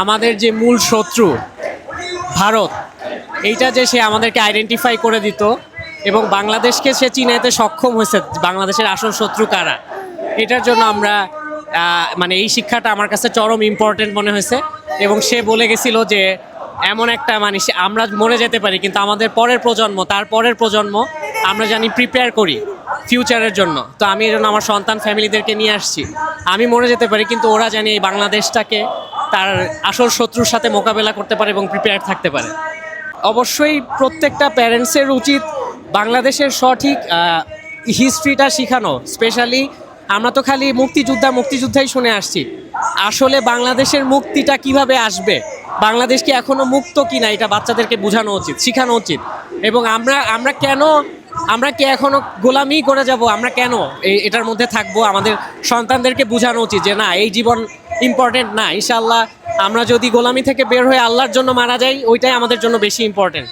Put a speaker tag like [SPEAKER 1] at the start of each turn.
[SPEAKER 1] আমাদের যে মূল শত্রু, ভারত, এইটা যে সে আমাদেরকে আইডেন্টিফাই করে দিত এবং বাংলাদেশকে সে চিনাইতে সক্ষম হয়েছে, বাংলাদেশের আসল শত্রু কারা? এটার জন্য আমরা মানে এই শিক্ষাটা আমার কাছে চরম ইম্পর্টেন্ট মনে হয়েছে এবং সে বলে গেছিল যে, এমন একটা মানে আমরা মরে যেতে পারি, কিন্তু আমাদের পরের প্রজন্ম, তার পরের প্রজন্ম আমরা জানি প্রিপেয়ার করি ফিউচারের জন্য। তো আমি এই জন্য আমার সন্তান ফ্যামিলিদেরকে নিয়ে আসছি। আমি মরে যেতে পারি, কিন্তু ওরা জানি এই বাংলাদেশটাকে তার আসল শত্রুর সাথে মোকাবেলা করতে পারে এবং প্রিপেয়ার থাকতে পারে। অবশ্যই প্রত্যেকটা প্যারেন্টসের উচিত বাংলাদেশের সঠিক হিস্ট্রিটা শেখানো। স্পেশালি আমরা তো খালি মুক্তিযোদ্ধা মুক্তিযোদ্ধাই শুনে আসছি। আসলে বাংলাদেশের মুক্তিটা কীভাবে আসবে? বাংলাদেশ কি এখনও মুক্ত কিনা? এটা বাচ্চাদেরকে বোঝানো উচিত, শেখানো উচিত। এবং আমরা আমরা কেন, আমরা কি এখনও গোলামি করে যাব? আমরা কেন এটার মধ্যে থাকব? আমাদের সন্তানদেরকে বোঝানো উচিত যে না, এই জীবন ইম্পর্টেন্ট না ইনশাল্লাহ আমরা যদি গোলামি থেকে বের হয়ে আল্লাহর জন্য মারা যাই, ওইটাই আমাদের জন্য বেশি ইম্পর্টেন্ট